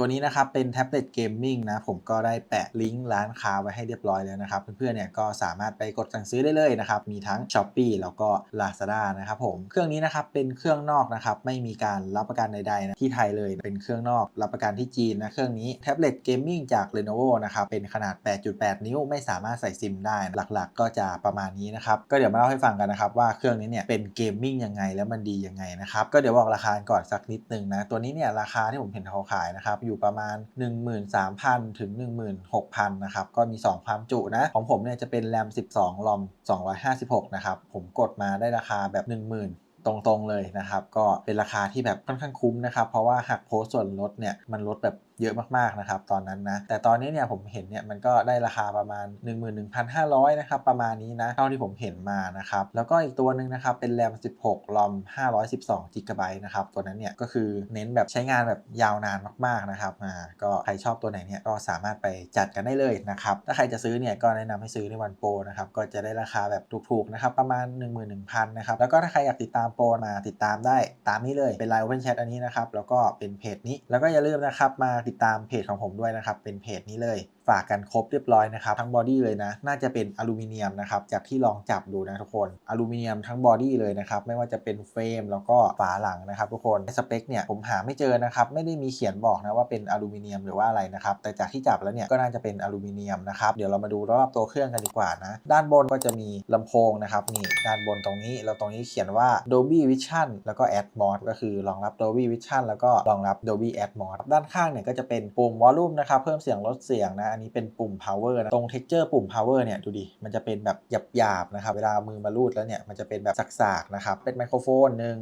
ตัวนี้นะครับเป็นแท็บเล็ตเกมมิ่งนะผมก็ได้แปะลิงก์ร้านค้าไว้ให้เรียบร้อยแล้วนะครับ เพื่อนๆเนี่ยก็สามารถไปกดสั่งซื้อได้เลยนะครับ มีทั้ง s h อ p e e แล้วก็ Lazada นะครับผมเครื่องนี้นะครับเป็นเครื่องนอกนะครับไม่มีการรับประกันใดๆนะที่ไทยเลยเป็นเครื่องนอกรับประกันที่จีนนะเครื่องนี้แท็บเล็ตเกมมิ่งจาก Lenovo นะครับเป็นขนาด 8.8 นิ้วไม่สามารถใส่ซิมได้หลักๆ ก็จะประมาณนี้นะครับก็เดี๋ยวมาเล่าให้ฟังกันนะครับว่าเครื่องนี้เนี่ยเป็นเกมมิ่งยังไงแล้วมันดียังไงนะครับก็เดี๋ยวบอกราคาก่อนสักนิดนึงนะตัวนี้เนี่ยราคาที่ผมเห็นเขาขายนะครับอยู่ประมาณ 13,000 ถึง 16,000 นะครับ ก็มี 2 ความจุนะ ของผมเนี่ยจะเป็นแรม 12 ลอม 256 นะครับ ผมกดมาได้ราคาแบบ 10,000ตรงๆเลยนะครับ ก็เป็นราคาที่แบบค่อนข้างคุ้มนะครับ เพราะว่าหักโพสส่วนลดเนี่ยมันลดแบบ เยอะมากๆนะครับตอนนั้นนะแต่ตอนนี้เนี่ยผมเห็นเนี่ยมันก็ได้ราคาประมาณ 11,500นะครับประมาณนี้นะเท่าที่ผมเห็นมานะครับแล้วก็อีกตัวหนึ่งนะครับเป็นแรม 16 ลอม 512 g b นะครับตัวนั้นเนี่ยก็คือเน้นแบบใช้งานแบบยาวนานมากๆนะครับอ่าก็ใครชอบตัวไหนเนี่ยก็สามารถไปจัดกันได้เลยนะครับถ้าใครจะซื้อเนี่ยก็แนะนำให้ซื้อในวันโปรนะครับก็จะได้ราคาแบบถูกๆนะครับประมาณ 11,000นะครับแล้วก็ถ้าใครอยากติดตามโปรมาติดตามได้ตามนี้เลยเป็นไลน์ Open Chat อันนี้นะครับแล้วก็เป็นเพจนี้แล้วก็อย่าลืมนะครับมาติดตามเพจของผมด้วยนะครับ เป็นเพจนี้เลย ฝากกันครบเรียบร้อยนะครับ ทั้งบอดี้เลยนะ น่าจะเป็นอลูมิเนียมนะครับ จากที่ลองจับดูนะทุกคน อลูมิเนียมทั้งบอดี้เลยนะครับ ไม่ว่าจะเป็นเฟรมแล้วก็ฝาหลังนะครับทุกคนสเปคเนี่ยผมหาไม่เจอนะครับ ไม่ได้มีเขียนบอกนะว่าเป็นอลูมิเนียมหรือว่าอะไรนะครับ แต่จากที่จับแล้วเนี่ยก็น่าจะเป็นอลูมิเนียมนะครับ เดี๋ยวเรามาดูรอบตัวเครื่องกันดีกว่านะ ด้านบนก็จะมีลำโพงนะครับ นี่ด้านบนตรงนี้ แล้วตรงนี้เขียนว่า Dolby Vision แล้วก็ Atmos ก็คือรองรับ Dolby Vision แล้วก็รองรับ Dolby Atmos ด้านข้างเนี่ยก็จะเป็นปุ่ม Volume นะครับ เพิ่มเสียงลดเสียงนะนนี้เป็นปุ่ม Power นะ ตรง texture ปุ่ม Power เนี่ย ดูดิ มันจะเป็นแบบหยาบๆนะครับ เวลามือมาลูดแล้วเนี่ย มันจะเป็นแบบสักๆนะครับ เป็นไมโครโฟนหนึ่ง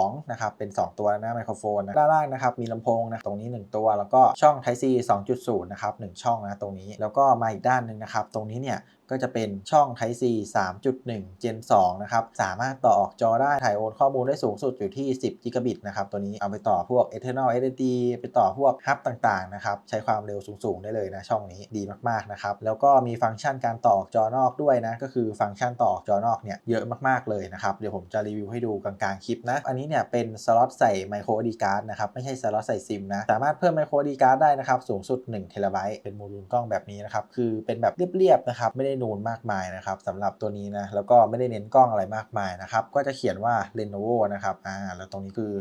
2นะครับเป็น 2 ตัวนะไมโครโฟนนะด้านล่างนะครับมีลำโพงนะตรงนี้ 1 ตัว แล้วก็ช่อง Type C 2.0 นะครับ 1 ช่องนะตรงนี้แล้วก็มาอีกด้านหนึ่งนะครับ ตรงนี้เนี่ยก็จะเป็นช่อง Type C 3.1 Gen 2 นะครับ สามารถต่อออกจอได้ถ่ายโอนข้อมูลได้สูงสุดอยู่ที่ 10 Gigabit นะครับ ตัวนี้เอาไปต่อพวก Eternal SSD ไปต่อพวกฮับต่าง ๆ นะครับ ใช้ความเร็วสูง ๆ ได้เลยนะ ช่องนี้ดีมาก ๆ นะครับ แล้วก็มีฟังก์ชันการต่อออกจอนอกด้วยนะ ก็คือฟังก์ชันต่อออกจอนอกเนี่ยเยอะมาก ๆ เลยนะครับ เดี๋ยวผมจะรีวิวให้ดูกลาง ๆ คลิปนะอันนี้เนี่ยเป็นสล็อตใส่ไมโครดีการ์ดนะครับไม่ใช่สล็อตใส่ซิมนะสามารถเพิ่มไมโครดีการ์ดได้นะครับสูงสุด1 t b เป็นโมดูลกล้องแบบนี้นะครับคือเป็นแบบเรียบๆนะครับไม่ได้นูนมากมายนะนะครับสำหรับตัวนี้นะแล้วก็ไม่ได้เน้นกล้องอะไรมากมายนะครับก็จะเขียนว่า Lenovo นะครับอ่าแล้วตรงนี้คือ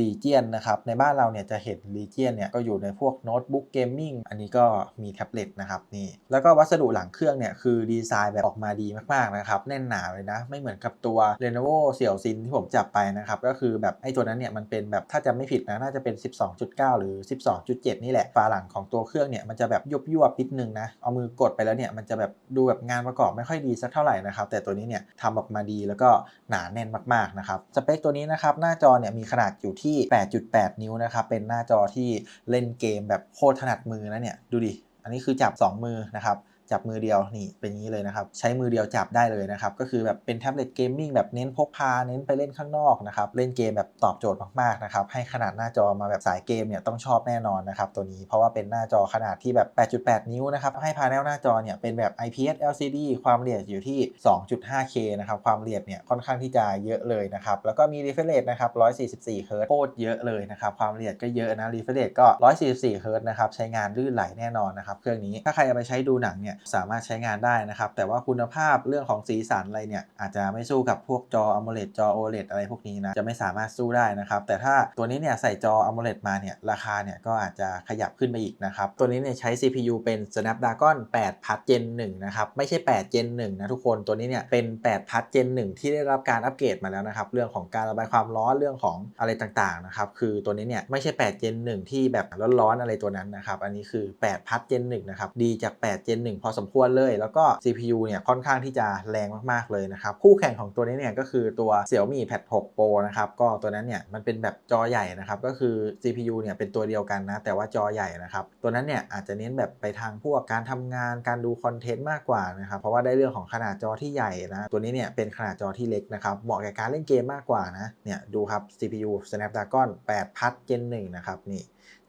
Legion นะครับ ในบ้านเราเนี่ยจะเห็น Legion เนี่ยก็อยู่ในพวกโน้ตบุ๊กเกมมิ่งอันนี้ก็มีแท็บเล็ตนะครับนี่ แล้วก็วัสดุหลังเครื่องเนี่ยคือดีไซน์แบบออกมาดีมากๆนะครับ แน่นหนาเลยนะ ไม่เหมือนกับตัว Lenovo เสี่ยวซินที่ผมจับไปนะครับ ก็คือแบบไอ้ตัวนั้นเนี่ยมันเป็นแบบถ้าจะไม่ผิดนะน่าจะเป็น 12.9 หรือ 12.7 นี่แหละฝาหลังของตัวเครื่องเนี่ยมันจะแบบยุบยุบนิดนึงนะเอามือกดไปแล้วเนี่ยมันจะแบบดูแบบงานประกอบไม่ค่อยดีสักเท่าไหร่นะครับแต่ตัวนี้เนี่ยทำออกมาดีแล้วก็หนาแน่นมากๆนะครับสเปคตัวนี้นะครับหน้าจอเนี่ยมีขนาดอยู่ที่ 8.8 นิ้วนะครับ เป็นหน้าจอที่เล่นเกมแบบโคตรถนัดมือนะเนี่ย ดูดิ อันนี้คือจับ 2 มือนะครับ จับมือเดียวนี่เป็นอย่างนี้เลยนะครับ ใช้มือเดียวจับได้เลยนะครับ ก็คือแบบเป็นแท็บเล็ตเกมมิ่งแบบเน้นพกพาเน้นไปเล่นข้างนอกนะครับ เล่นเกมแบบตอบโจทย์มากๆนะครับ ให้ขนาดหน้าจอมาแบบสายเกมเนี่ยต้องชอบแน่นอนนะครับตัวนี้เพราะว่าเป็นหน้าจอขนาดที่แบบ 8.8 นิ้วนะครับ ให้พาแนลหน้าจอเนี่ยเป็นแบบ IPS LCD ความละเอียดอยู่ที่ 2.5K นะครับ ความละเอียดเนี่ยค่อนข้างที่จะเยอะเลยนะครับ แล้วก็มี refresh rate นะครับ 144 Hz โคตรเยอะเลยนะครับ ความละเอียดก็เยอะนะ refresh rate ก็ 144 Hz นะครับ ใช้งานลื่นไหลแน่นอนนะครับ เครื่องนี้ ถ้าใครเอาไปใช้ดูหนังเนี่ยสามารถใช้งานได้นะครับ แต่ว่าคุณภาพเรื่องของสีสันอะไรเนี่ย อาจจะไม่สู้กับพวกจอ AMOLED จอ OLED อะไรพวกนี้นะจะไม่สามารถสู้ได้นะครับ แต่ถ้าตัวนี้เนี่ยใส่จอ AMOLED มาเนี่ยราคาเนี่ยก็อาจจะขยับขึ้นไปอีกนะครับ ตัวนี้เนี่ยใช้ CPU เป็น Snapdragon 8 p l u Gen 1นะครับไม่ใช่ 8 Gen 1นะทุกคนตัวนี้เนี่ยเป็น 8 p l u Gen 1 ที่ได้รับการอัปเกรดมาแล้วนะครับเรื่องของการระบายความร้อนเรื่องของอะไรต่างๆนะครับคือตัวนี้เนี่ยไม่ใช่ 8 Gen 1 ที่แบบร้อนๆอะไรตัวนั้นนะครับอันนี้คือ 8 p l u Gen 1นะครับดีจาก 8 Gen 1พอสมควรเลย แล้วก็ CPU เนี่ยค่อนข้างที่จะแรงมากๆเลยนะครับ คู่แข่งของตัวนี้เนี่ยก็คือตัว Xiaomi Pad 6 Pro นะครับ ก็ตัวนั้นเนี่ยมันเป็นแบบจอใหญ่นะครับ ก็คือ CPU เนี่ยเป็นตัวเดียวกันนะ แต่ว่าจอใหญ่นะครับ ตัวนั้นเนี่ยอาจจะเน้นแบบไปทางพวกการทำงานการดูคอนเทนต์มากกว่านะครับ เพราะว่าได้เรื่องของขนาดจอที่ใหญ่นะ ตัวนี้เนี่ยเป็นขนาดจอที่เล็กนะครับ เหมาะแกับการเล่นเกมมากกว่านะ เนี่ยดูครับ CPU Snapdragon 8 Plus Gen 1นะครับนี่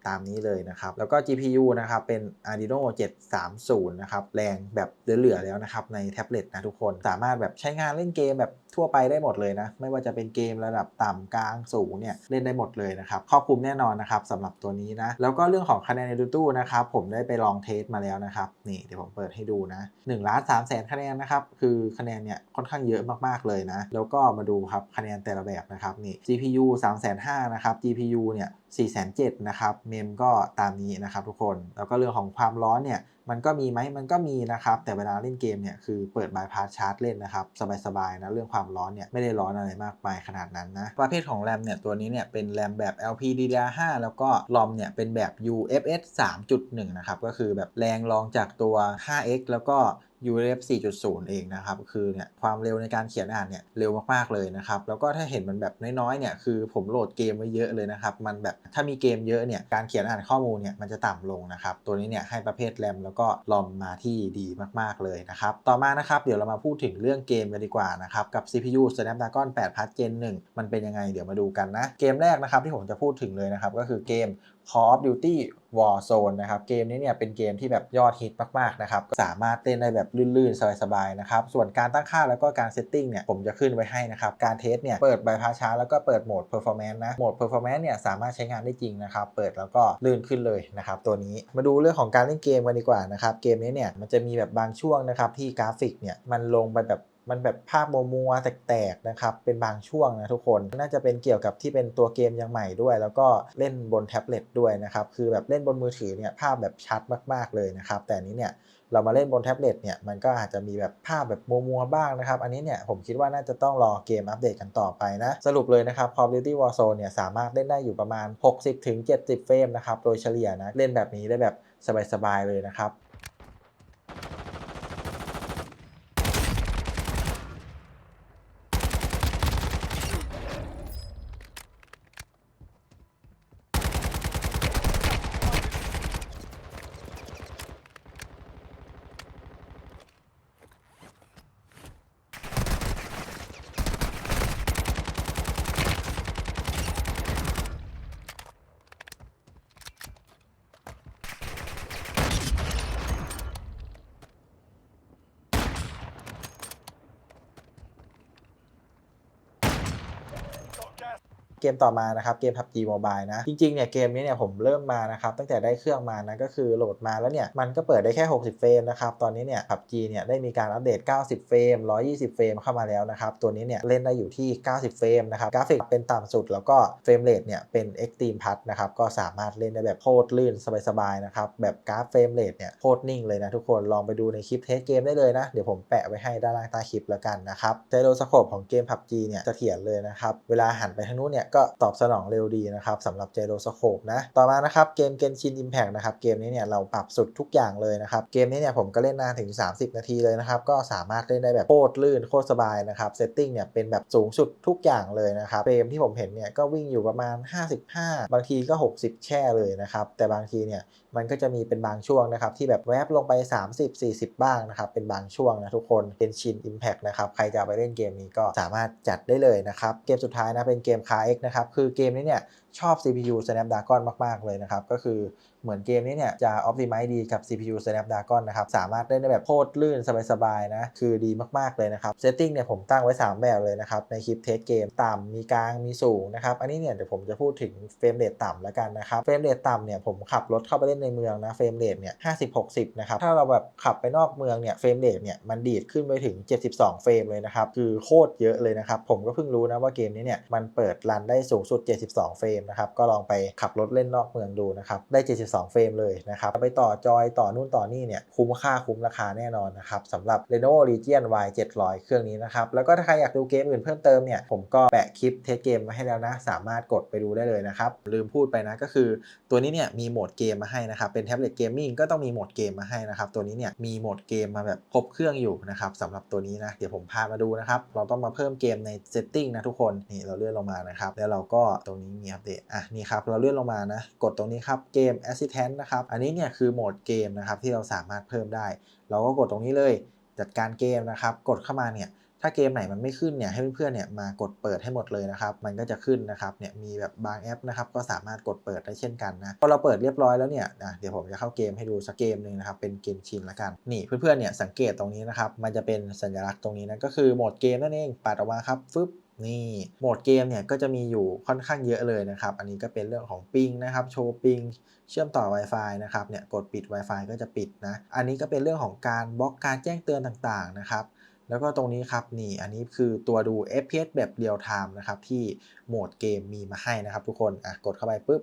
ตามนี้เลยนะครับ แล้วก็ GPU นะครับเป็น Adreno 730 นะครับ แรงแบบเหลือๆแล้วนะครับในแท็บเล็ตนะทุกคน สามารถแบบใช้งานเล่นเกมแบบ ทั่วไปได้หมดเลยนะ ไม่ว่าจะเป็นเกมระดับต่ำกลางสูงเนี่ยเล่นได้หมดเลยนะครับครอบคลุมแน่นอนนะครับสำหรับตัวนี้นะ แล้วก็เรื่องของคะแนนในดูตู้นะครับผมได้ไปลองเทสมาแล้วนะครับนี่เดี๋ยวผมเปิดให้ดูนะ1ล้าน3แสนคะแนนนะครับคือคะแนนเนี่ยค่อนข้างเยอะมากๆเลยนะ แล้วก็มาดูครับคะแนนแต่ละแบบนะครับนี่ GPU 3 5 0 0 0นะครับ GPU เนี่ย4 7 0 0นะครับเมมก็ตามนี้นะครับทุกคน แล้วก็เรื่องของความร้อนเนี่ย มันก็มีไหมมันก็มีนะครับ แต่เวลาเล่นเกมเนี่ยคือเปิดบายพาสชาร์จเล่นนะครับ สบายๆนะเรื่องความร้อนเนี่ยไม่ได้ร้อนอะไรมากมายขนาดนั้นนะ ประเภทของแรมเนี่ยตัวนี้เนี่ยเป็นแรมแบบ LPDDR5 แล้วก็ลอมเนี่ยเป็นแบบ UFS 3.1 นะครับ ก็คือแบบแรงรองจากตัว 5X แล้วก็ UFS 4.0 เองนะครับ คือเนี่ยความเร็วในการเขียนอ่านเนี่ยเร็วมากๆเลยนะครับ แล้วก็ถ้าเห็นมันแบบน้อยๆเนี่ยคือผมโหลดเกมไว้เยอะเลยนะครับ มันแบบถ้ามีเกมเยอะเนี่ยการเขียนอ่านข้อมูลเนี่ยมันจะต่ำลงนะครับ ตัวนี้เนี่ยให้ประเภทแรมแล้วก็รอมมาที่ดีมากๆเลยนะครับ ต่อมานะครับเดี๋ยวเรามาพูดถึงเรื่องเกมกันดีกว่านะครับกับ CPU Snapdragon 8 Plus Gen 1 มันเป็นยังไงเดี๋ยวมาดูกันนะ เกมแรกนะครับที่ผมจะพูดถึงเลยนะครับก็คือเกม Call of Duty Warzone นะครับเกมนี้เนี่ยเป็นเกมที่แบบยอดฮิตมากๆนะครับสามารถเล่นได้แบบลื่นๆ สบายๆนะครับส่วนการตั้งค่าแล้วก็การเซตติ้งเนี่ยผมจะขึ้นไว้ให้นะครับ การเทสเนี่ยเปิดใบพาช้าแล้วก็เปิดโหมด Performance นะโหมด Performance เนี่ยสามารถใช้งานได้จริงนะครับ เปิดแล้วก็ลื่นขึ้นเลยนะครับตัวนี้มาดูเรื่องของการเล่นเกมกันดีกว่านะครับเกมนี้เนี่ยมันจะมีแบบบางช่วงนะครับที่กราฟิกเนี่ยมันลงไปแบบ มันแบบภาพมัวๆแตกๆนะครับเป็นบางช่วงนะทุกคน น่าจะเป็นเกี่ยวกับที่เป็นตัวเกมยังใหม่ด้วย แล้วก็เล่นบนแท็บเล็ตด้วยนะครับคือแบบเล่นบนมือถือเนี่ยภาพแบบชัดมากๆเลยนะครับแต่นี้เนี่ยเรามาเล่นบนแท็บเล็ตเนี่ยมันก็อาจจะมีแบบภาพแบบมัวๆบ้างนะครับ อันนี้เนี่ยผมคิดว่าน่าจะต้องรอเกมอัปเดตกันต่อไปนะ สรุปเลยนะครับ Call of Duty Warzone เนี่ยสามารถเล่นได้อยู่ประมาณ 60-70 เฟรมนะครับโดยเฉลี่ยนะเล่นแบบนี้ได้แบบสบายๆเลยนะครับ มต่อมานะครับเกม PUBG Mobile นะ จริงๆเนี่ยเกมนี้เนี่ยผมเริ่มมานะครับตั้งแต่ได้เครื่องมานะก็คือโหลดมาแล้วเนี่ยมันก็เปิดได้แค่ 60 เฟรมนะครับตอนนี้เนี่ย PUBG เนี่ยได้มีการอัปเดต 90 เฟรม 120 เฟรมเข้ามาแล้วนะครับตัวนี้เนี่ยเล่นได้อยู่ที่ 90 เฟรมนะครับกราฟิกเป็นต่ำสุด แล้วก็เฟรมเรทเนี่ยเป็น Extreme Plus นะครับก็สามารถเล่นได้แบบโคตรลื่นสบายๆนะครับแบบกราฟเฟรมเรทเนี่ยโคตรนิ่งเลยนะทุกคนลองไปดูในคลิปเทสเกมได้เลยนะเดี๋ยวผมแปะไว้ให้ด้านล่างใต้คลิปแล้วกันนะครับไจโรสโคปของเกม PUBG เนี่ยเถียรเลยนะครับเวลาหันไปทางนู้นเนี่ยก็ตอบสนองเร็วดีนะครับสำหรับไจโรสโคปนะ ต่อมานะครับเกมเกนชินอิมแพกนะครับเกมนี้เนี่ยเราปรับสุดทุกอย่างเลยนะครับเกมนี้เนี่ยผมก็เล่นนานถึง 30 นาทีเลยนะครับก็สามารถเล่นได้แบบโคตรลื่นโคตรสบายนะครับเซตติ้งเนี่ยเป็นแบบสูงสุดทุกอย่างเลยนะครับเฟรมที่ผมเห็นเนี่ยก็วิ่งอยู่ประมาณ 55 บางทีก็ 60 แช่เลยนะครับแต่บางทีเนี่ย มันก็จะมีเป็นบางช่วงนะครับที่แบบแวบลงไป 30-40 บ้างนะครับเป็นบางช่วงนะทุกคนเป็นชิน Impact นะครับใครจะไปเล่นเกมนี้ก็สามารถจัดได้เลยนะครับเกมสุดท้ายนะเป็นเกมคาเอ็กนะครับคือเกมนี้เนี่ย ชอบ CPU Snapdragon มาก ๆ เลยนะครับ ก็คือเหมือนเกมนี้เนี่ยจะ Optimize ดีกับ CPU Snapdragon นะครับ สามารถเล่นได้แบบโคตรลื่นสบาย ๆ นะ คือดีมาก ๆ เลยนะครับ Setting เนี่ยผมตั้งไว้ 3 แบบเลยนะครับ ในคลิปเทสเกม ต่ำมีกลาง มีสูงนะครับ อันนี้เนี่ยเดี๋ยวผมจะพูดถึงเฟรมเรทต่ำแล้วกันนะครับ เฟรมเรทต่ำเนี่ยผมขับรถเข้าไปเล่นในเมืองนะ เฟรมเรทเนี่ย50-60 นะครับ ถ้าเราแบบขับไปนอกเมืองเนี่ย เฟรมเรทเนี่ยมันดีดขึ้นไปถึง 72 เฟรมเลยนะครับ คือโคตรเยอะเลยนะครับ ผมก็เพิ่งรู้นะว่าเกมนี้เนี่ยมันเปิดรันได้สูงสุด 72 เฟรมนะครับ ก็ลองไปขับรถเล่นนอกเมืองดูนะครับ ได้ 72 เฟรมเลยนะครับ ไปต่อจอยต่อนู่นต่อนี่เนี่ย คุ้มค่าคุ้มราคาแน่นอนนะครับสำหรับ Lenovo Legion Y 700 เครื่องนี้นะครับ แล้วก็ถ้าใครอยากดูเกมอื่นเพิ่มเติมเนี่ย ผมก็แปะคลิปเทสเกมมาให้แล้วนะ สามารถกดไปดูได้เลยนะครับ ลืมพูดไปนะ ก็คือตัวนี้เนี่ยมีโหมดเกมมาให้นะครับ เป็นแท็บเล็ตเกมมิ่งก็ต้องมีโหมดเกมมาให้นะครับ ตัวนี้เนี่ยมีโหมดเกมมาแบบครบเครื่องอยู่นะครับสำหรับตัวนี้นะ เดี๋ยวผมพามาดูนะครับ เราต้องมาเพิ่มเกมใน setting นะทุกคน นี่เราเลื่อนลงมานะครับ แล้วเราก็ตรงนี้มีอัปเดตอะนี่ครับเราเลื่อนลงมานะกดตรงนี้ครับเกม assistant นะครับอันนี้เนี่ยคือโหมดเกมนะครับที่เราสามารถเพิ่มได้ เราก็กดตรงนี้เลยจัดการเกมนะครับกดเข้ามาเนี่ยถ้าเกมไหนมันไม่ขึ้นเนี่ยให้เพื่อนๆเนี่ยมากดเปิดให้หมดเลยนะครับมันก็จะขึ้นนะครับเนี่ยมีแบบบางแอปนะครับก็สามารถกดเปิดได้เช่นกันนะพอเราเปิดเรียบร้อยแล้วเนี่ยอะเดี๋ยวผมจะเข้าเกมให้ดูสักเกมหนึ่งนะครับเป็นเกมชินละกันนี่เพื่อนๆเนี่ยสังเกตตรงนี้นะครับมันจะเป็นสัญลักษณ์ตรงนี้นั่นก็คือโหมดเกมนั่นเองปัดออกมาครับฟึบ นี่โหมดเกมเนี่ยก็จะมีอยู่ค่อนข้างเยอะเลยนะครับ อันนี้ก็เป็นเรื่องของปิงนะครับโชว์ปิงเชื่อมต่อ Wi-Fi นะครับเนี่ยกดปิด Wi-Fi ก็จะปิดนะ อันนี้ก็เป็นเรื่องของการบล็อกการแจ้งเตือนต่างๆนะครับแล้วก็ตรงนี้ครับนี่อันนี้คือตัวดู FPS แบบเรียลไทม์นะครับที่โหมดเกมมีมาให้นะครับทุกคนอะกดเข้าไปปุ๊บ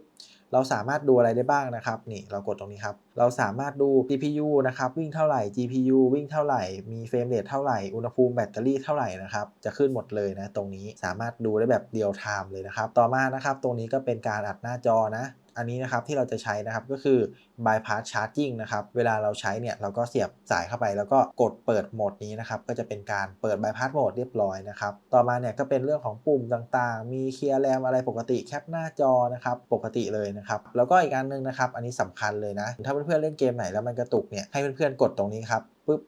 เราสามารถดูอะไรได้บ้างนะครับนี่เรากดตรงนี้ครับ เราสามารถดู CPU นะครับวิ่งเท่าไหร่ GPU วิ่งเท่าไหร่ มีเฟรมเรทเท่าไหร่ อุณหภูมิแบตเตอรี่เท่าไหร่นะครับ จะขึ้นหมดเลยนะตรงนี้สามารถดูได้แบบเดียวไทม์เลยนะครับ ต่อมานะครับ ตรงนี้ก็เป็นการอัดหน้าจอนะ อันนี้นะครับที่เราจะใช้นะครับก็คือ bypass charging นะครับเวลาเราใช้เนี่ยเราก็เสียบสายเข้าไป แล้วก็กดเปิดโหมดนี้นะครับก็จะเป็นการเปิด bypass โหมดเรียบร้อยนะครับต่อมาเนี่ยก็เป็นเรื่องของปุ่มต่างๆ มีเคลียร์แรมอะไรปกติแคปหน้าจอนะครับปกติเลยนะครับแล้วก็อีกอันนึงนะครับอันนี้สำคัญเลยนะถ้าเพื่อนๆเล่นเกมไหนแล้วมันกระตุกเนี่ยให้เพื่อนๆกดตรงนี้ครับปุ๊บ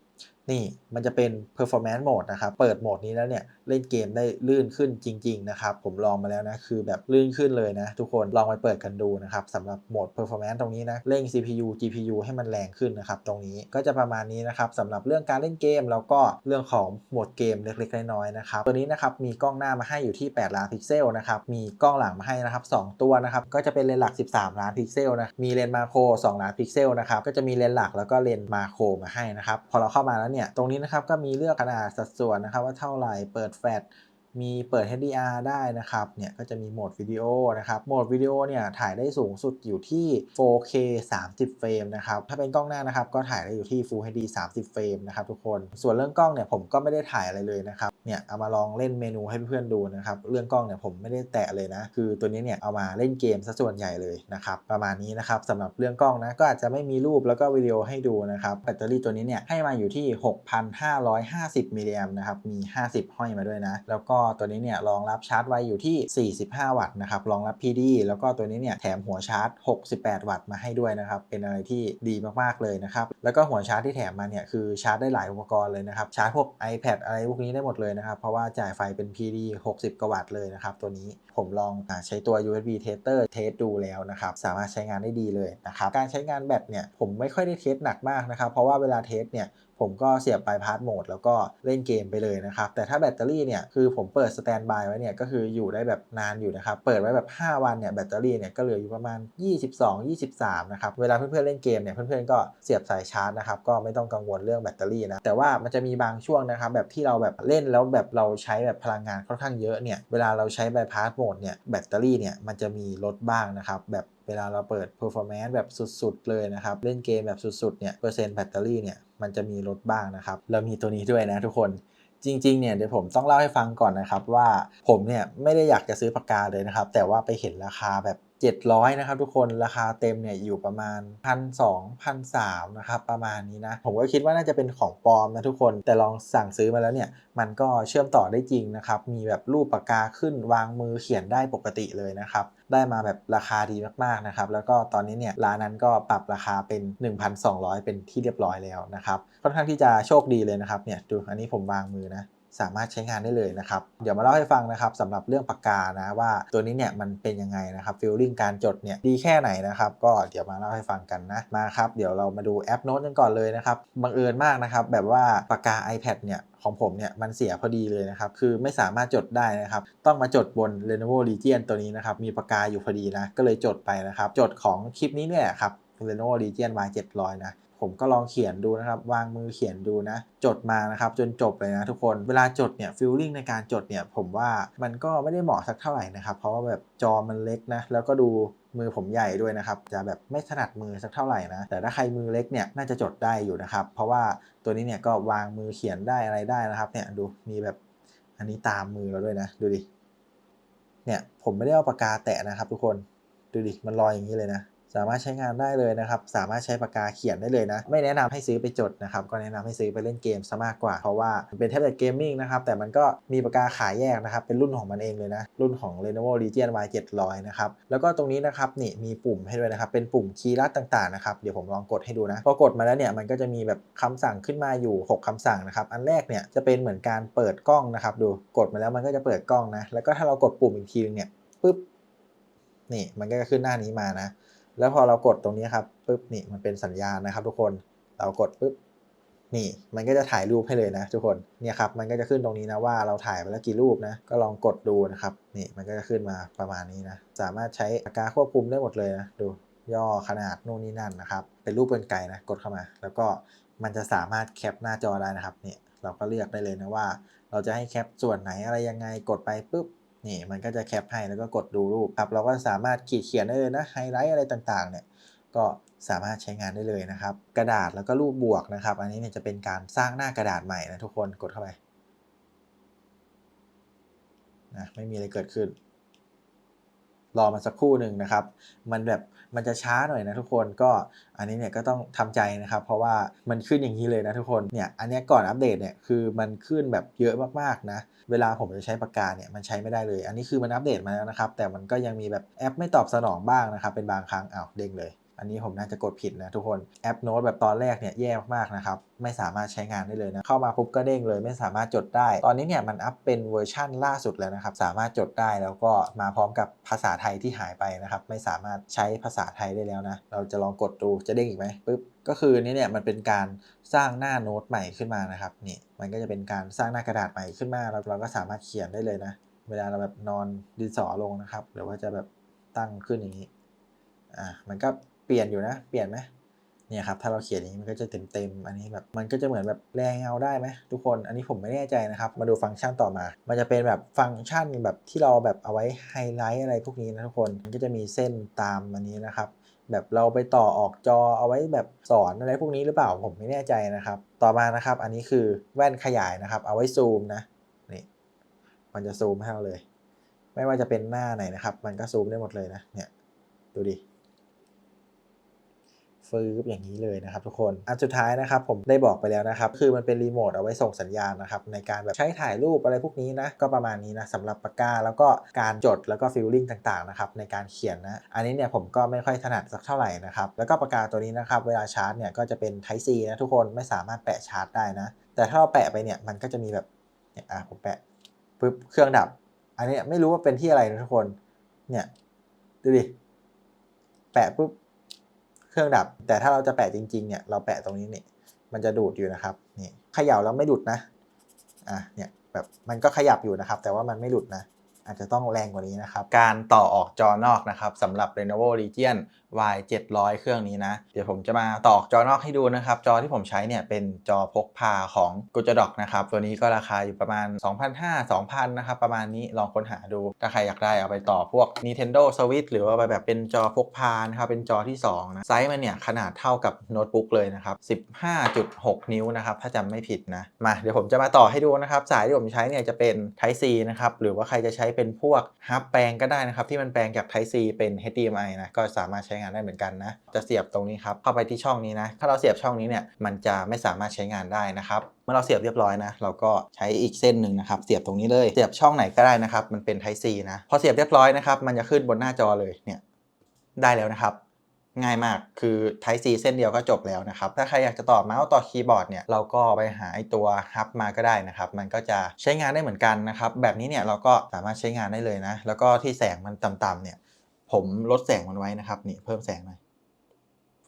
นี่มันจะเป็น performance mode นะครับ เปิดโหมดนี้แล้วเนี่ย เล่นเกมได้ลื่นขึ้นจริง ๆ นะครับ ผมลองมาแล้วนะ คือแบบลื่นขึ้นเลยนะ ทุกคนลองไปเปิดกันดูนะครับสำหรับโหมด performance ตรงนี้นะ เร่ง CPU GPU ให้มันแรงขึ้นนะครับ ตรงนี้ก็จะประมาณนี้นะครับสำหรับเรื่องการเล่นเกม แล้วก็เรื่องของโหมดเกมเล็กๆน้อยๆนะครับ ตัวนี้นะครับมีกล้องหน้ามาให้อยู่ที่ 8 ล้านพิกเซลนะครับ มีกล้องหลังมาให้นะครับ 2 ตัวนะครับ ก็จะเป็นเลนส์หลัก 13 ล้านพิกเซลนะ มีเลนส์มาโคร 2 ล้านพิกเซลนะครับ ก็จะมีเลนส์หลักแล้วก็เลนส์มาโครมาให้นะครับ พอเราเข้ามาแล้วเนี่ยตรงนี้นะครับก็มีเลือกขนาดสัดส่วนนะครับว่าเท่าไหร่เปิดแฟลช มีเปิด HDR ได้นะครับ เนี่ยก็จะมีโหมดวิดีโอนะครับ โหมดวิดีโอเนี่ยถ่ายได้สูงสุดอยู่ที่ 4K 30 เฟรมนะครับ ถ้าเป็นกล้องหน้านะครับ ก็ถ่ายได้อยู่ที่ Full HD 30 เฟรมนะครับทุกคน ส่วนเรื่องกล้องเนี่ยผมก็ไม่ได้ถ่ายอะไรเลยนะครับ เนี่ยเอามาลองเล่นเมนูให้เพื่อนๆดูนะครับ เรื่องกล้องเนี่ยผมไม่ได้แตะเลยนะ คือตัวนี้เนี่ยเอามาเล่นเกมซะส่วนใหญ่เลยนะครับ ประมาณนี้นะครับสำหรับเรื่องกล้องนะ ก็อาจจะไม่มีรูปแล้วก็วิดีโอให้ดูนะครับ แบตเตอรี่ตัวนี้เนี่ยให้มาอยู่ที่ 6,550มิลลิแอมป์นะครับ มี 50 ห้อยมาด้วยนะ แล้วก็ตัวนี้เนี่ยรองรับชาร์จไวอยู่ที่ 45 วัตต์นะครับรองรับ PD แล้วก็ตัวนี้เนี่ยแถมหัวชาร์จ 68 วัตต์มาให้ด้วยนะครับเป็นอะไรที่ดีมากๆเลยนะครับแล้วก็หัวชาร์จที่แถมมาเนี่ยคือชาร์จได้หลายอุปกรณ์เลยนะครับชาร์จพวก iPad อะไรพวกนี้ได้หมดเลยนะครับเพราะว่าจ่ายไฟเป็น PD 60 กว่าวัตต์เลยนะครับตัวนี้ผมลองอใช้ตัว USB tester เทสดูแล้วนะครับสามารถใช้งานได้ดีเลยนะครับการใช้งานแบตเนี่ยผมไม่ค่อยได้เทสหนักมากนะครับเพราะว่าเวลาเทสเนี่ย ผมก็เสียบ bypass mode แล้วก็เล่นเกมไปเลยนะครับ แต่ถ้าแบตเตอรี่เนี่ยคือผมเปิด stand by ไว้เนี่ยก็คืออยู่ได้แบบนานอยู่นะครับ เปิดไว้แบบ 5 วันเนี่ยแบตเตอรี่เนี่ยก็เหลืออยู่ประมาณ 22 23 นะครับ เวลาเพื่อนๆเล่นเกมเนี่ยเพื่อนๆก็เสียบสายชาร์จนะครับก็ไม่ต้องกังวลเรื่องแบตเตอรี่นะแต่ว่ามันจะมีบางช่วงนะครับแบบที่เราแบบเล่นแล้วแบบเราใช้แบบพลังงานค่อนข้างเยอะเนี่ยเวลาเราใช้ bypass mode เนี่ยแบตเตอรี่เนี่ยมันจะมีลดบ้างนะครับแบบเวลาเราเปิด performance แบบสุดๆ เลยนะครับ เล่นเกมแบบสุดๆ เนี่ย เปอร์เซ็นต์แบตเตอรี่เนี่ย มันจะมีลดบ้างนะครับ แล้วมีตัวนี้ด้วยนะทุกคนจริงๆ เนี่ยเดี๋ยวผมต้องเล่าให้ฟังก่อนนะครับว่าผมเนี่ยไม่ได้อยากจะซื้อปากกาเลยนะครับ แต่ว่าไปเห็นราคาแบบ 700 นะครับทุกคนราคาเต็มเนี่ยอยู่ประมาณ 1,200 3นะครับประมาณนี้นะ ผมก็คิดว่าน่าจะเป็นของปลอมนะทุกคนแต่ลองสั่งซื้อมาแล้วเนี่ย มันก็เชื่อมต่อได้จริงนะครับ มีแบบรูปปากกาขึ้นวางมือเขียนได้ปกติเลยนะครับได้มาแบบราคาดีมากๆนะครับ แล้วก็ตอนนี้เนี่ยร้านนั้นก็ปรับราคาเป็น 1,200 เป็นที่เรียบร้อยแล้วนะครับ ค่อนข้างที่จะโชคดีเลยนะครับเนี่ยดูอันนี้ผมวางมือนะ สามารถใช้งานได้เลยนะครับ เดี๋ยวมาเล่าให้ฟังนะครับสำหรับเรื่องปากกานะว่าตัวนี้เนี่ยมันเป็นยังไงนะครับฟิลลิ่งการจดเนี่ยดีแค่ไหนนะครับก็เดี๋ยวมาเล่าให้ฟังกันนะมาครับเดี๋ยวเรามาดูแอปโน้ตกันก่อนเลยนะครับบังเอิญมากนะครับแบบว่าปากกา iPad เนี่ยของผมเนี่ยมันเสียพอดีเลยนะครับ คือไม่สามารถจดได้นะครับ ต้องมาจดบน Lenovo Legion ตัวนี้นะครับ มีปากกาอยู่พอดีนะ ก็เลยจดไปนะครับ จดของคลิปนี้เนี่ยครับ Lenovo Legion Y 700 นะ ผมก็ลองเขียนดูนะครับ วางมือเขียนดูนะ จดมานะครับ จนจบเลยนะทุกคนเวลาจดเนี่ยฟิลลิ่งในการจดเนี่ยผมว่ามันก็ไม่ได้เหมาะสักเท่าไหร่นะครับ เพราะว่าแบบจอมันเล็กนะ แล้วก็ดูมือผมใหญ่ด้วยนะครับ จะแบบไม่ถนัดมือสักเท่าไหร่นะ แต่ถ้าใครมือเล็กเนี่ยน่าจะจดได้อยู่นะครับ เพราะว่าตัวนี้เนี่ยก็วางมือเขียนได้อะไรได้นะครับ เนี่ยดูมีแบบอันนี้ตามมือเราด้วยนะ ดูดิเนี่ยผมไม่ได้เอาปากกาแตะนะครับ ทุกคนดูดิมันลอยอย่างนี้เลยนะ สามารถใช้งานได้เลยนะครับ สามารถใช้ปากกาเขียนได้เลยนะ ไม่แนะนำให้ซื้อไปจดนะครับ ก็แนะนำให้ซื้อไปเล่นเกมซะมากกว่า เพราะว่าเป็นแท็บเล็ตเกมมิ่งนะครับ แต่มันก็มีปากกาขายแยกนะครับ เป็นรุ่นของมันเองเลยนะ รุ่นของ Lenovo Legion Y 700นะครับ แล้วก็ตรงนี้นะครับนี่มีปุ่มให้ด้วยนะครับ เป็นปุ่มคีย์ลัดต่างๆนะครับ เดี๋ยวผมลองกดให้ดูนะ พอกดมาแล้วเนี่ย มันก็จะมีแบบคำสั่งขึ้นมาอยู่ 6คำสั่งนะครับ อันแรกเนี่ยจะเป็นเหมือนการเปิดกล้องนะครับ ดู กดมาแล้วมันก็จะเปิดกล้องนะ แล้วก็ถ้าเรากดปุ่มอีกทีนึงเนี่ยปุ๊บ นี่ มันก็จะขึ้นหน้านี้มานะ แล้วพอเรากดตรงนี้ครับปุ๊บนี่มันเป็นสัญญาณนะครับ ทุกคนเรากดปุ๊บนี่มันก็จะถ่ายรูปให้เลยนะ ทุกคนเนี่ยครับมันก็จะขึ้นตรงนี้นะว่าเราถ่ายไปแล้วกี่รูปนะก็ลองกดดูนะครับนี่มันก็จะขึ้นมาประมาณนี้นะสามารถใช้ปากกาควบคุมได้หมดเลยนะดูย่อขนาดนู่นนี่นั่นนะครับ เป็นรูปเป็นไก่นะกดเข้ามา แล้วก็มันจะสามารถแคปหน้าจอได้นะครับนี่เราก็เลือกได้เลยนะว่า เราจะให้แคปส่วนไหนอะไรยังไงกดไปปุ๊บ นี่มันก็จะแคปให้แล้วก็กดดูรูปครับ เราก็สามารถขีดเขียนได้เลยนะไฮไลท์อะไรต่างๆ เนี่ยก็สามารถใช้งานได้เลยนะครับ กระดาษแล้วก็รูปบวกนะครับ อันนี้เนี่ยจะเป็นการสร้างหน้ากระดาษใหม่นะทุกคนกดเข้าไปนะไม่มีอะไรเกิดขึ้น รอมาสักครู่หนึ่งนะครับ มันแบบมันจะช้าหน่อยนะทุกคนก็อันนี้เนี่ยก็ต้องทำใจนะครับ เพราะว่ามันขึ้นอย่างนี้เลยนะทุกคนเนี่ยอันนี้ก่อนอัปเดตเนี่ยคือมันขึ้นแบบเยอะมากๆนะ เวลาผมจะใช้ปากกาเนี่ยมันใช้ไม่ได้เลย อันนี้คือมันอัปเดตมาแล้วนะครับ แต่มันก็ยังมีแบบแอปไม่ตอบสนองบ้างนะครับ เป็นบางครั้งอ้าวเด้งเลย อันนี้ผมน่าจะกดผิดนะทุกคนแอปโน้ตแบบตอนแรกเนี่ยแย่มากๆนะครับไม่สามารถใช้งานได้เลยนะเข้ามาปุ๊บก็เด้งเลย ไม่สามารถจดได้ ตอนนี้เนี่ยมันอัปเป็นเวอร์ชั่นล่าสุดแล้วนะครับสามารถจดได้แล้วก็มาพร้อมกับภาษาไทยที่หายไปนะครับไม่สามารถใช้ภาษาไทยได้แล้วนะเราจะลองกดดูจะเด้งอีกไหมปุ๊บก็คือนี่เนี่ยมันเป็นการสร้างหน้าโน้ตใหม่ขึ้นมานะครับนี่มันก็จะเป็นการสร้างหน้ากระดาษใหม่ขึ้นมาเราเราก็สามารถเขียนได้เลยนะเวลาเราแบบนอนดินสอลงนะครับหรือว่าจะแบบตั้งขึ้นอย่างนี้อะมันก็ ปลี่ยนอยู่นะ เปลี่ยนไหมเนี่ยครับถ้าเราเขียนอย่างนี้มันก็จะเต็มเต็มๆอันนี้แบบมันก็จะเหมือนแบบแรงเงาได้ไหมทุกคนอันนี้ผมไม่แน่ใจนะครับ มาดูฟังก์ชันต่อมา มันจะเป็นแบบฟังก์ชันแบบที่เราแบบเอาไว้ไฮไลท์อะไรพวกนี้นะทุกคนมันก็จะมีเส้นตามอันนี้นะครับ แบบเราไปต่อออกจอเอาไว้แบบสอนอะไรพวกนี้หรือเปล่าผมไม่แน่ใจนะครับ ต่อมานะครับ อันนี้คือแว่นขยายนะครับ เอาไว้ซูมนะนี่มันจะซูมให้เราเลย ไม่ว่าจะเป็นหน้าไหนนะครับ มันก็ซูมได้หมดเลยนะเนี่ยดูดิ ฟืบอย่างนี้เลยนะครับทุกคนอันสุดท้ายนะครับผมได้บอกไปแล้วนะครับ คือมันเป็นรีโมทเอาไว้ส่งสัญญาณนะครับในการแบบใช้ถ่ายรูปอะไรพวกนี้นะก็ประมาณนี้นะสำหรับปากกาแล้วก็การจดแล้วก็ฟิลลิ่งต่างๆนะครับในการเขียนนะอันนี้เนี่ยผมก็ไม่ค่อยถนัดสักเท่าไหร่นะครับแล้วก็ปากกาตัวนี้นะครับเวลาชาร์จเนี่ยก็จะเป็น Type C นะทุกคนไม่สามารถแปะชาร์จได้นะ แต่ถ้าเราแปะไปเนี่ยมันก็จะมีแบบเนี่ยอะผมแปะปุ๊บเครื่องดับ อันนี้ไม่รู้ว่าเป็นที่อะไรนะทุกคนเนี่ยดูดิแปะปุ๊บ เครื่องดับ แต่ถ้าเราจะแปะจริงๆเนี่ยเราแปะตรงนี้เนี่ยมันจะดูดอยู่นะครับนี่เขย่าแล้วไม่ดูดนะอะเนี่ยแบบมันก็ขยับอยู่นะครับ แต่ว่ามันไม่หลุดนะอาจจะต้องแรงกว่านี้นะครับ การต่อออกจอนอกนะครับสำหรับ Lenovo Legion Y 700 เครื่องนี้นะ เดี๋ยวผมจะมาตอกจอนอกให้ดูนะครับ จอที่ผมใช้เนี่ยเป็นจอพกพาของ g o j a d o c นะครับ ตัวนี้ก็ราคาอยู่ประมาณ 2,500 2,000 นะครับ ประมาณนี้ลองค้นหาดู ถ้าใครอยากได้เอาไปต่อพวก Nintendo Switch หรือว่าไปแบบเป็นจอพกพานะครับ เป็นจอที่2นะไซส์มันเนี่ยขนาดเท่ากับโน้ตบุ๊กเลยนะครับ 15.6 นิ้วนะครับ ถ้าจำไม่ผิดนะ มาเดี๋ยวผมจะมาต่อให้ดูนะครับสายที่ผมใช้เนี่ยจะเป็น Type C นะครับหรือว่าใครจะใช้เป็นพวกฮับแปลงก็ได้นะครับที่มันแปลงจาก Type C เป็น HDMI นะก็สามารถใช้งานได้เหมือนกันนะ จะเสียบตรงนี้ครับ เข้าไปที่ช่องนี้นะ ถ้าเราเสียบช่องนี้เนี่ย มันจะไม่สามารถใช้งานได้นะครับ เมื่อเราเสียบเรียบร้อยนะ เราก็ใช้อีกเส้นหนึ่งนะครับ เสียบตรงนี้เลย เสียบช่องไหนก็ได้นะครับ มันเป็น Type C นะ พอเสียบเรียบร้อยนะครับ มันจะขึ้นบนหน้าจอเลย เนี่ย ได้แล้วนะครับง่ายมากคือ Type C เส้นเดียวก็จบแล้วนะครับ ถ้าใครอยากจะต่อเมาส์ต่อคีย์บอร์ดเนี่ย เราก็ไปหาไอตัวฮับมาก็ได้นะครับ มันก็จะใช้งานได้เหมือนกันนะครับ แบบนี้เนี่ยเราก็สามารถใช้งานได้เลยนะ แล้วก็ที่แสงมันต่ำๆเนี่ย ผมลดแสงมันไว้นะครับนี่เพิ่มแสงหน่อย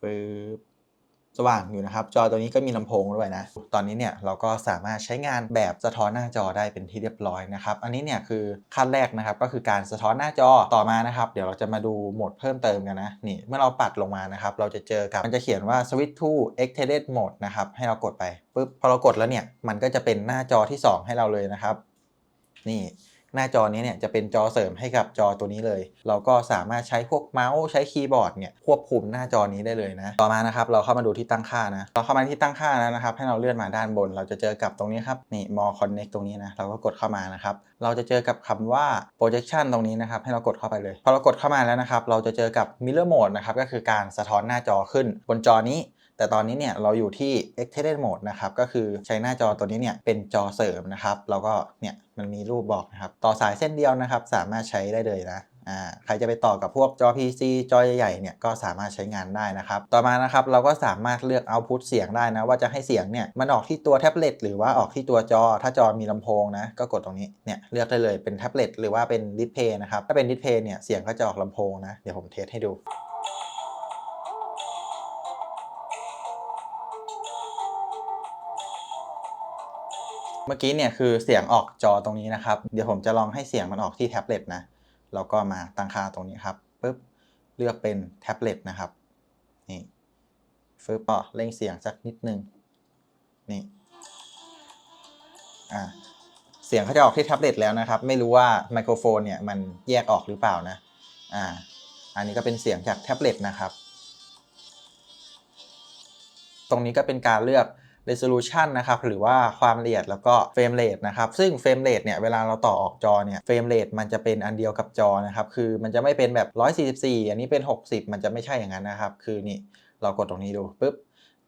ฟืบสว่างอยู่นะครับ จอตัวนี้ก็มีลำโพงด้วยนะ ตอนนี้เนี่ยเราก็สามารถใช้งานแบบสะท้อนหน้าจอได้เป็นที่เรียบร้อยนะครับ อันนี้เนี่ยคือขั้นแรกนะครับก็คือการสะท้อนหน้าจอต่อมานะครับ เดี๋ยวเราจะมาดูโหมดเพิ่มเติมกันนะนี่เมื่อเราปัดลงมานะครับ เราจะเจอกับมันจะเขียนว่า switch to extended mode นะครับให้เรากดไปปุ๊บพอเรากดแล้วเนี่ยมันก็จะเป็นหน้าจอที่ 2 ให้เราเลยนะครับ นี่ หน้าจอนี้เนี่ยจะเป็นจอเสริมให้กับจอตัวนี้เลย เราก็สามารถใช้พวกเมาส์ใช้คีย์บอร์ดเนี่ยควบคุมหน้าจอนี้ได้เลยนะ ต่อมานะครับเราเข้ามาดูที่ตั้งค่านะ เราเข้ามาที่ตั้งค่าแล้วนะครับให้เราเลื่อนมาด้านบน เราจะเจอกับตรงนี้ครับนี่ more connect ตรงนี้นะเราก็กดเข้ามานะครับเราจะเจอกับคำว่า projection ตรงนี้นะครับให้เรากดเข้าไปเลยพอเรากดเข้ามาแล้วนะครับเราจะเจอกับ mirror mode นะครับก็คือการสะท้อนหน้าจอขึ้นบนจอนี้ แต่ตอนนี้เนี่ยเราอยู่ที่ extended mode นะครับ ก็คือใช้หน้าจอตัวนี้เนี่ยเป็นจอเสริมนะครับแล้วก็เนี่ยมันมีรูปบอกนะครับ ต่อสายเส้นเดียวนะครับ สามารถใช้ได้เลยนะใครจะไปต่อกับพวกจอ PC จอใหญ่ๆเนี่ยก็สามารถใช้งานได้นะครับ ต่อมานะครับเราก็สามารถเลือก output เสียงได้นะ ว่าจะให้เสียงเนี่ยมันออกที่ตัวแท็บเล็ตหรือว่าออกที่ตัวจอ ถ้าจอมีลำโพงนะก็กดตรงนี้เนี่ยเลือกได้เลยเป็นแท็บเล็ตหรือว่าเป็นดิสเพย์นะครับถ้าเป็นดิสเพย์เนี่ยเสียงก็จะออกลำโพงนะเดี๋ยวผมเทสให้ดู เมื่อกี้เนี่ยคือเสียงออกจอตรงนี้นะครับ เดี๋ยวผมจะลองให้เสียงมันออกที่แท็บเล็ตนะ แล้วก็มาตั้งค่าตรงนี้ครับปุ๊บเลือกเป็นแท็บเล็ตนะครับ นี่ฟื้นต่อเร่งเสียงสักนิดนึง นี่ อ่า เสียงเขาจะออกที่แท็บเล็ตแล้วนะครับ ไม่รู้ว่าไมโครโฟนเนี่ยมันแยกออกหรือเปล่านะ อ่า อันนี้ก็เป็นเสียงจากแท็บเล็ตนะครับ ตรงนี้ก็เป็นการเลือก resolution นะครับหรือว่าความละเอียดแล้วก็ frame rate นะครับซึ่ง frame rate เนี่ยเวลาเราต่อออกจอเนี่ย frame rate มันจะเป็นอันเดียวกับจอนะครับคือมันจะไม่เป็นแบบ 144 อันนี้เป็น 60 มันจะไม่ใช่อย่างนั้นนะครับคือนี่เรากดตรงนี้ดูปุ๊บ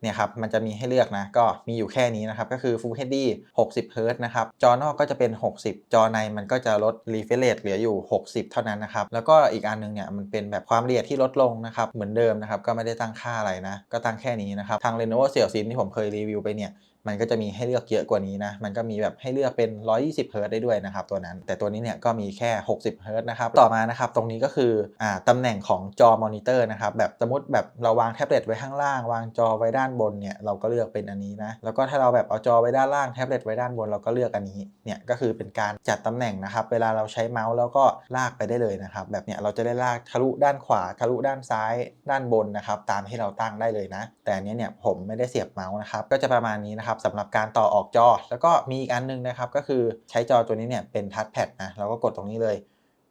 เนี่ยครับมันจะมีให้เลือกนะ ก็มีอยู่แค่นี้นะครับ ก็คือ Full HD 60 Hz นะครับ จอนอกก็จะเป็น 60 จอในมันก็จะลด refresh rate เหลืออยู่ 60 เท่านั้นนะครับ แล้วก็อีกอันหนึงเนี่ยมันเป็นแบบความละเอียดที่ลดลงนะครับ เหมือนเดิมนะครับ ก็ไม่ได้ตั้งค่าอะไรนะ ก็ตั้งแค่นี้นะครับ ทาง Lenovo s e l s i m ที่ผมเคยรีวิวไปเนี่ย มันก็จะมีให้เลือกเยอะกว่านี้นะ มันก็มีแบบให้เลือกเป็น 120เฮิร์ได้ด้วยนะครับตัวนั้น แต่ตัวนี้เนี่ยก็มีแค่ 60เฮิร์นะครับ ต่อมานะครับ ตรงนี้ก็คืออ่าตำแหน่งของจอมอนิเตอร์นะครับ แบบสมมติแบบเราวางแท็บเล็ตไว้ข้างล่าง วางจอไว้ด้านบนเนี่ยเราก็เลือกเป็นอันนี้นะ แล้วก็ถ้าเราแบบเอาจอไว้ด้านล่างแท็บเล็ตไว้ด้านบนเราก็เลือกอันนี้ เนี่ยก็คือเป็นการจัดตำแหน่งนะครับ เวลาเราใช้เมาส์แล้วก็ลากไปได้เลยนะครับ แบบเนี้ยเราจะได้ลากทะลุด้านขวาทะลุด้านซ้ายด้านบนนะครับ ตามที่เราตั้งได้เลยนะ แต่อันนี้เนี่ยผมไม่ได้เสียบเมาส์นะครับ ก็จะประมาณนี้นะครับสำหรับการต่อออกจอ แล้วก็มีอีกอันหนึงนะครับ ก็คือใช้จอตัวนี้เนี่ยเป็นทัชแพดนะเราก็กดตรงนี้เลย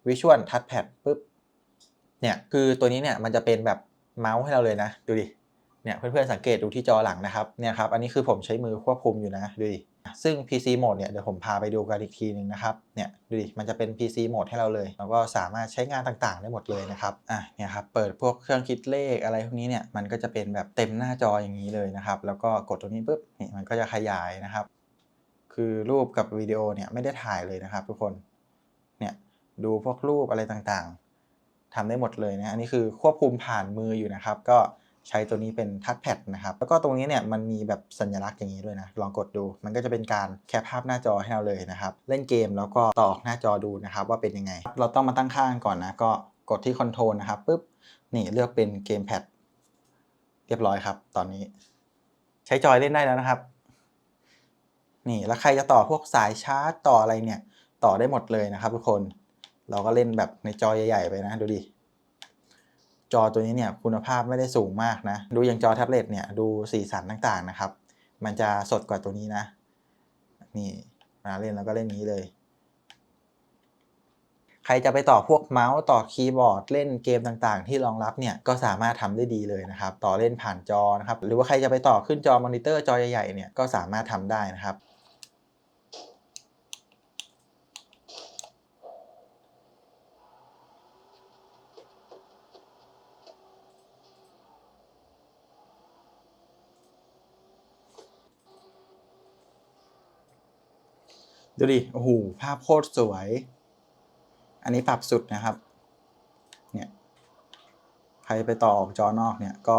Visual Touchpad ปุ๊บเนี่ยคือตัวนี้เนี่ยมันจะเป็นแบบเมาส์ให้เราเลยนะ ดูดิ เนี่ยเพื่อนๆสังเกตดูที่จอหลังนะครับเนี่ยครับอันนี้คือผมใช้มือควบคุมอยู่นะดูดิซึ่ง PC Mode เนี่ยเดี๋ยวผมพาไปดูกันอีกทีหนึงนะครับเนี่ยดูดิมันจะเป็น PC Mode ให้เราเลยแล้วก็สามารถใช้งานต่างๆ ได้หมดเลยนะครับอะเนี่ยครับเปิดพวกเครื่องคิดเลขอะไรพวกนี้เนี่ยมันก็จะเป็นแบบเต็มหน้าจออย่างนี้เลยนะครับแล้วก็กดตรงนี้ปุ๊บนี่มันก็จะขยายนะครับ คือรูปกับวิดีโอเนี่ยไม่ได้ถ่ายเลยนะครับ ทุกคนเนี่ยดูพวกรูปอะไรต่างๆทำได้หมดเลยนะอันนี้คือควบคุมผ่านมืออยู่นะครับ ก็ ใช้ตัวนี้เป็นทัชแพดนะครับ แล้วก็ตรงนี้เนี่ยมันมีแบบสัญลักษณ์อย่างนี้ด้วยนะ ลองกดดู มันก็จะเป็นการแคปภาพหน้าจอให้เราเลยนะครับ เล่นเกมแล้วก็ต่อหน้าจอดูนะครับว่าเป็นยังไง เราต้องมาตั้งค่ากันก่อนนะ ก็กดที่คอนโทรลนะครับปุ๊บ นี่เลือกเป็นเกมแพดเรียบร้อยครับ ตอนนี้ ใช้จอยเล่นได้แล้วนะครับ นี่แล้วใครจะต่อพวกสายชาร์จต่ออะไรเนี่ย ต่อได้หมดเลยนะครับทุกคน เราก็เล่นแบบในจอใหญ่ ๆ ไปนะดูดิ จอตัวนี้เนี่ยคุณภาพไม่ได้สูงมากนะ ดูอย่างจอแท็บเล็ตเนี่ยดูสีสันต่างๆนะครับ มันจะสดกว่าตัวนี้นะ นี่มาเล่นแล้วก็เล่นนี้เลย ใครจะไปต่อพวกเมาส์ต่อคีย์บอร์ดเล่นเกมต่างๆ ที่รองรับเนี่ยก็สามารถทำได้ดีเลยนะครับ ต่อเล่นผ่านจอนะครับ หรือว่าใครจะไปต่อขึ้นจอมอนิเตอร์จอใหญ่ๆเนี่ยก็สามารถทำได้นะครับ ดูดิ โอ้โห ภาพโคตรสวย อันนี้ปรับสุดนะครับ เนี่ย ใครไปต่อออกจอนอกเนี่ยก็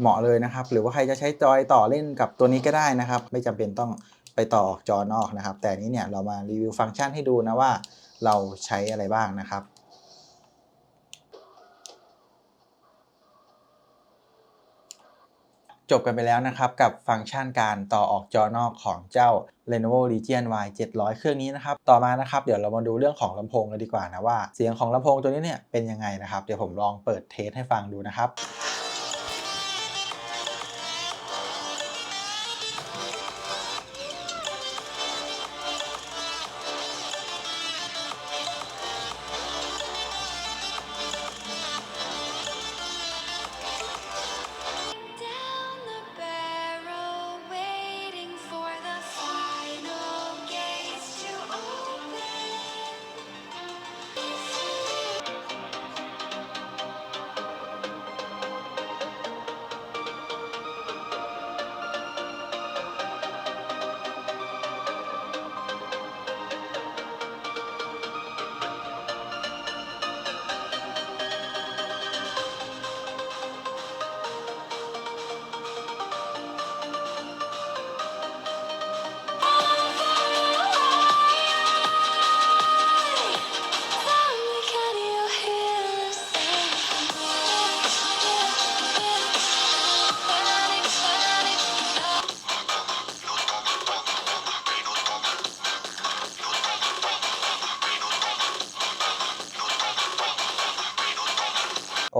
เหมาะเลยนะครับ หรือว่าใครจะใช้จอยต่อเล่นกับตัวนี้ก็ได้นะครับ ไม่จำเป็นต้องไปต่อออกจอนอกนะครับ แต่นี้เนี่ยเรามารีวิวฟังก์ชันให้ดูนะว่าเราใช้อะไรบ้างนะครับ จบกันไปแล้วนะครับ กับฟังก์ชันการต่อออกจอนอกของเจ้า Lenovo Legion Y 700 เครื่องนี้นะครับ ต่อมานะครับ เดี๋ยวเรามาดูเรื่องของลำโพงกันดีกว่านะว่า เสียงของลำโพงตัวนี้เนี่ยเป็นยังไงนะครับ เดี๋ยวผมลองเปิดเทสให้ฟังดูนะครับ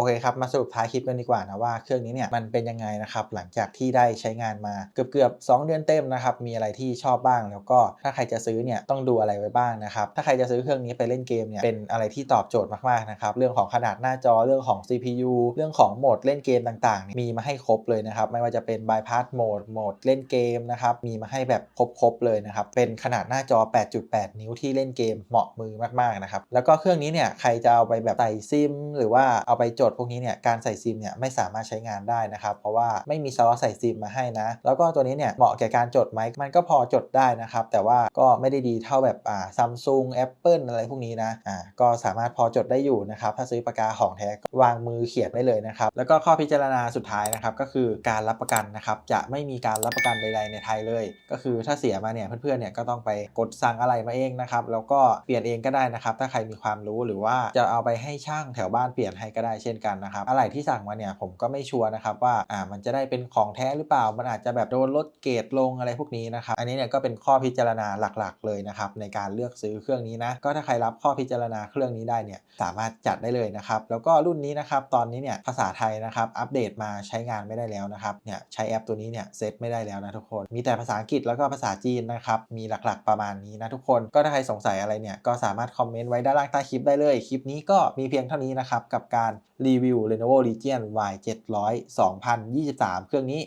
เคครับมาสรุปท้ายคลิปกันดีกว่านะว่าเครื่องนี้เนี่ยมันเป็นยังไงนะครับหลังจากที่ได้ใช้งานมาเกือบๆ2เดือนเต็มนะครับมีอะไรที่ชอบบ้าง แล้วก็ถ้าใครจะซื้อเนี่ยต้องดูอะไรไว้บ้างนะครับถ้าใครจะซื้อเครื่องนี้ไปเล่นเกมเนี่ยเป็นอะไรที่ตอบโจทย์มากๆนะครับเรื่องของขนาดหน้าจอเรื่องของ CPU เรื่องของโหมดเล่นเกมต่างๆ มีมาให้ครบเลยนะครับไม่ว่าจะเป็น bypass mode โหมดเล่นเกมนะครับมีมาให้แบบครบๆเลยนะครับเป็นขนาดหน้าจอ 8.8 นิ้วที่เล่นเกมเหมาะมือมากๆนะครับแล้วก็เครื่องนี้เนี่ยใครจะเอาไปแบบใส่ซิม หรือว่าเอาไปจดพวกนี้เนี่ยการใส่ซิมเนี่ยไม่สามารถใช้งานได้นะครับเพราะว่าไม่มีสล็อตใส่ซิมมาให้นะ แล้วก็ตัวนี้เนี่ยเหมาะแก่การจดไหมมันก็พอจดได้นะครับแต่ว่าก็ไม่ได้ดีเท่าแบบอ่าซัมซุงแอปเปิลอะไรพวกนี้นะอ่าก็สามารถพอจดได้อยู่นะครับถ้าซื้อปากกาของแท้วางมือเขียนได้เลยนะครับแล้วก็ข้อพิจารณาสุดท้ายนะครับก็คือการรับประกันนะครับจะไม่มีการรับประกันใดๆในไทยเลย ก็คือถ้าเสียมาเนี่ยเพื่อนๆเนี่ยก็ต้องไปกดสั่งอะไรมาเองนะครับแล้วก็เปลี่ยนเองก็ได้นะครับถ้าใครมีความรู้หรือว่าจะเอาไปให้ช่างแถวบ้านเปลี่ยนให้ก็ได้เช่นกันนะครับอะไรที่สั่งมาเนี่ยผมก็ไม่ชัวร์นะครับว่าอ่ามันจะได้เป็นของแท้หรือเปล่า มันอาจจะแบบโดนลดเกรดลงอะไรพวกนี้นะครับอันนี้เนี่ยก็เป็นข้อพิจารณาหลักๆ เลยนะครับในการเลือกซื้อเครื่องนี้นะก็ถ้าใครรับข้อพิจารณาเครื่องนี้ได้เนี่ยสามารถจัดได้เลยนะครับแล้วก็รุ่นนี้นะครับตอนนี้เนี่ยภาษาไทยนะครับอัปเดตมาใช้งานไม่ได้แล้วนะครับเนี่ยใช้แอปตัวนี้เนี่ยเซตไม่ได้แล้วนะทุกคน มีแต่ภาษาอังกฤษแล้วก็ภาษาจีนนะครับมีหลักๆประมาณนี้นะทุกคนก็ถ้าใครสงสัยอะไรเนี่ยก็สามารถคอมเมนต์ไว้ด้านล่างใต้คลิปได้เลยคลิปนี้ก็มีเพียงเท่านี้นะครับกับการรีวิว Lenovo Legion Y 700 2023 เครื่องนี้